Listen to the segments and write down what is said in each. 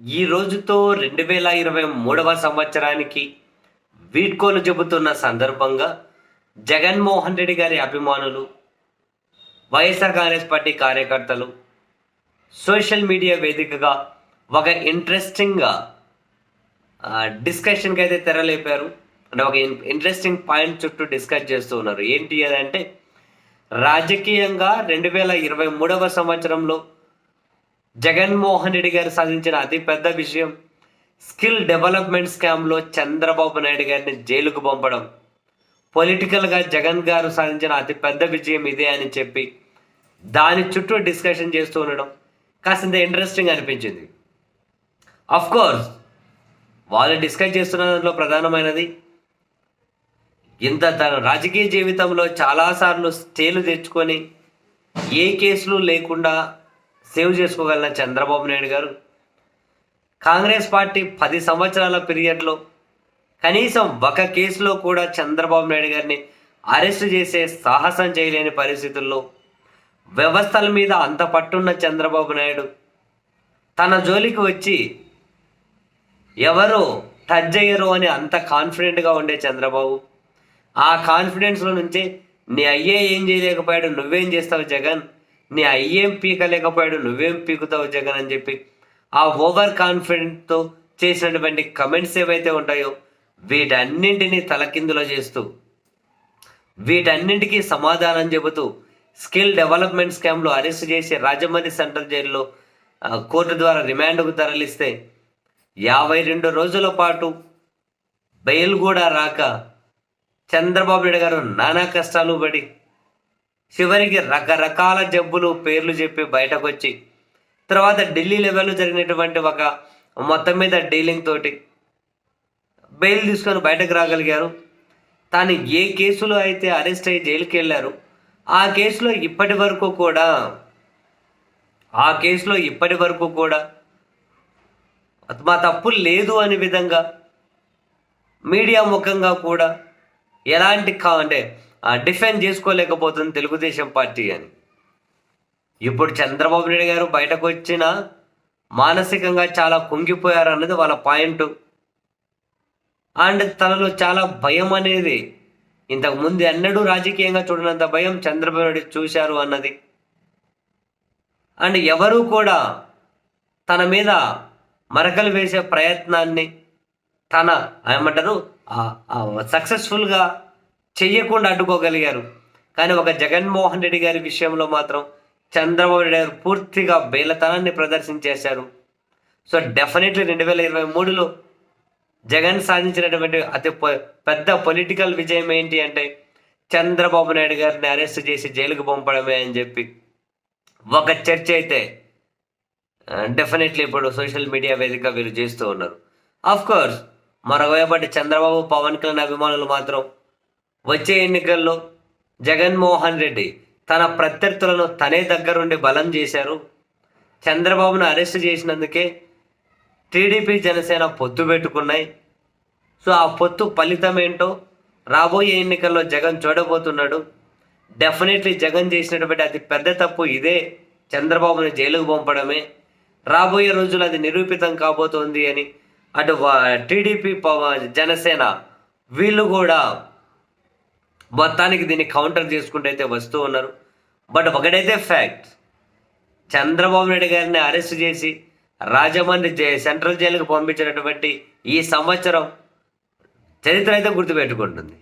ఈ రోజుతో రెండు వేల ఇరవై మూడవ సంవత్సరానికి వీడ్కోలు చెబుతున్న సందర్భంగా జగన్మోహన్ రెడ్డి గారి అభిమానులు వైఎస్ఆర్ కాంగ్రెస్ పార్టీ కార్యకర్తలు సోషల్ మీడియా వేదికగా ఒక ఇంట్రెస్టింగ్ డిస్కషన్కి అయితే తెరలేపారు. అంటే ఒక ఇంట్రెస్టింగ్ పాయింట్ చుట్టూ డిస్కస్ చేస్తూ ఉన్నారు. ఏంటి అదంటే రాజకీయంగా రెండు వేల ఇరవై మూడవ సంవత్సరంలో జగన్మోహన్ రెడ్డి గారు సాధించిన అతిపెద్ద విషయం స్కిల్ డెవలప్మెంట్ స్కామ్లో చంద్రబాబు నాయుడు గారిని జైలుకు పంపడం. పొలిటికల్గా జగన్ గారు సాధించిన అతిపెద్ద విజయం ఇదే అని చెప్పి దాని చుట్టూ డిస్కషన్ చేస్తూ ఉండడం కాసింత ఇంట్రెస్టింగ్ అనిపించింది. అఫ్ కోర్స్ వాళ్ళు డిస్కస్ చేస్తున్న దాంట్లో ప్రధానమైనది ఇంత తన రాజకీయ జీవితంలో చాలాసార్లు స్టేలు తెచ్చుకొని ఏ కేసులు లేకుండా సేవ్ చేసుకోగలిగిన చంద్రబాబు నాయుడు గారు. కాంగ్రెస్ పార్టీ పది సంవత్సరాల పీరియడ్లో కనీసం ఒక కేసులో కూడా చంద్రబాబు నాయుడు గారిని అరెస్ట్ చేసే సాహసం చేయలేని పరిస్థితుల్లో వ్యవస్థల మీద అంత పట్టున్న చంద్రబాబు నాయుడు తన జోలికి వచ్చి ఎవరు టచ్ అయ్యరు అని అంత కాన్ఫిడెంట్గా ఉండే చంద్రబాబు ఆ కాన్ఫిడెన్స్లో నుంచి నీ అయ్యే ఏం చేయలేకపోయాడు నువ్వేం చేస్తావు జగన్? నీ అయ్యేం పీకలేకపోయాడు నువ్వేం పీకుతావు జగన్ అని చెప్పి ఆ ఓవర్ కాన్ఫిడెంట్తో చేసినటువంటి కమెంట్స్ ఏవైతే ఉంటాయో వీటన్నింటినీ తలకిందులో చేస్తూ వీటన్నింటికీ సమాధానం చెబుతూ స్కిల్ డెవలప్మెంట్ స్కామ్లో అరెస్ట్ చేసి రాజమండ్రి సెంట్రల్ జైల్లో కోర్టు ద్వారా రిమాండ్కు తరలిస్తే యాభై రెండు రోజుల పాటు బెయిల్ కూడా రాక చంద్రబాబు నాయుడు గారు నానా కష్టాలు పడి చివరికి రకరకాల జబ్బులు పేర్లు చెప్పి బయటకు వచ్చి తర్వాత ఢిల్లీ లెవెల్లో జరిగినటువంటి ఒక మొత్తం మీద డీలింగ్ తోటి బెయిల్ తీసుకొని బయటకు రాగలిగారు. తాను ఏ కేసులో అయితే అరెస్ట్ అయ్యి జైలుకి వెళ్ళారు ఆ కేసులో ఇప్పటి వరకు కూడా ఆ కేసులో ఇప్పటి వరకు కూడా మా తప్పు లేదు అనే విధంగా మీడియా ముఖంగా కూడా ఎలాంటి కా అంటే డిఫెండ్ చేసుకోలేకపోతుంది తెలుగుదేశం పార్టీ అని. ఇప్పుడు చంద్రబాబు నాయుడు గారు బయటకు వచ్చిన మానసికంగా చాలా కుంగిపోయారు అన్నది వాళ్ళ పాయింట్. అండ్ తనలో చాలా భయం అనేది. ఇంతకు ముందు ఎన్నడూ రాజకీయంగా చూడనంత భయం చంద్రబాబు నాయుడు చూశారు అన్నది. అండ్ ఎవరూ కూడా తన మీద మరకలు వేసే ప్రయత్నాన్ని తన ఏమంటారు? సక్సెస్ఫుల్గా చెయ్యకుండా అడ్డుకోగలిగారు కానీ ఒక జగన్మోహన్ రెడ్డి గారి విషయంలో మాత్రం చంద్రబాబు నాయుడు గారు పూర్తిగా బేలతనాన్ని ప్రదర్శించేశారు. సో డెఫినెట్లీ రెండు వేల ఇరవై మూడులో జగన్ సాధించినటువంటి అతి పెద్ద పొలిటికల్ విజయం ఏంటి అంటే చంద్రబాబు నాయుడు గారిని అరెస్ట్ చేసి జైలుకు పంపడమే అని చెప్పి. ఒక చర్చ అయితే డెఫినెట్లీ ఇప్పుడు సోషల్ మీడియా వేదిక వీరు చేస్తూ ఉన్నారు. ఆఫ్ కోర్స్ మరోవైపు చంద్రబాబు పవన్ కళ్యాణ్ అభిమానులు మాత్రం వచ్చే ఎన్నికల్లో జగన్మోహన్ రెడ్డి తన ప్రత్యర్థులను తనే దగ్గరుండి బలం చేశారు. చంద్రబాబును అరెస్ట్ చేసినందుకే టీడీపీ జనసేన పొత్తు పెట్టుకున్నాయి. సో ఆ పొత్తు ఫలితం ఏంటో రాబోయే ఎన్నికల్లో జగన్ చూడబోతున్నాడు. డెఫినెట్లీ జగన్ చేసినటువంటి అతి పెద్ద తప్పు ఇదే. చంద్రబాబుని జైలుకు పంపడమే. రాబోయే రోజులు అది నిరూపితం కాబోతోంది అని అటు టీడీపీ జనసేన వీళ్ళు కూడా మొత్తానికి దీన్ని కౌంటర్ చేసుకుంటూ అయితే వస్తూ ఉన్నారు. బట్ ఒకటైతే ఫ్యాక్ట్ చంద్రబాబు నాయుడు గారిని అరెస్ట్ చేసి రాజమండ్రి జై సెంట్రల్ జైలుకు పంపించినటువంటి ఈ సంవత్సరం చరిత్ర అయితే గుర్తుపెట్టుకుంటుంది.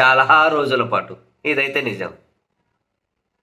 చాలా రోజుల పాటు. ఇదైతే నిజం.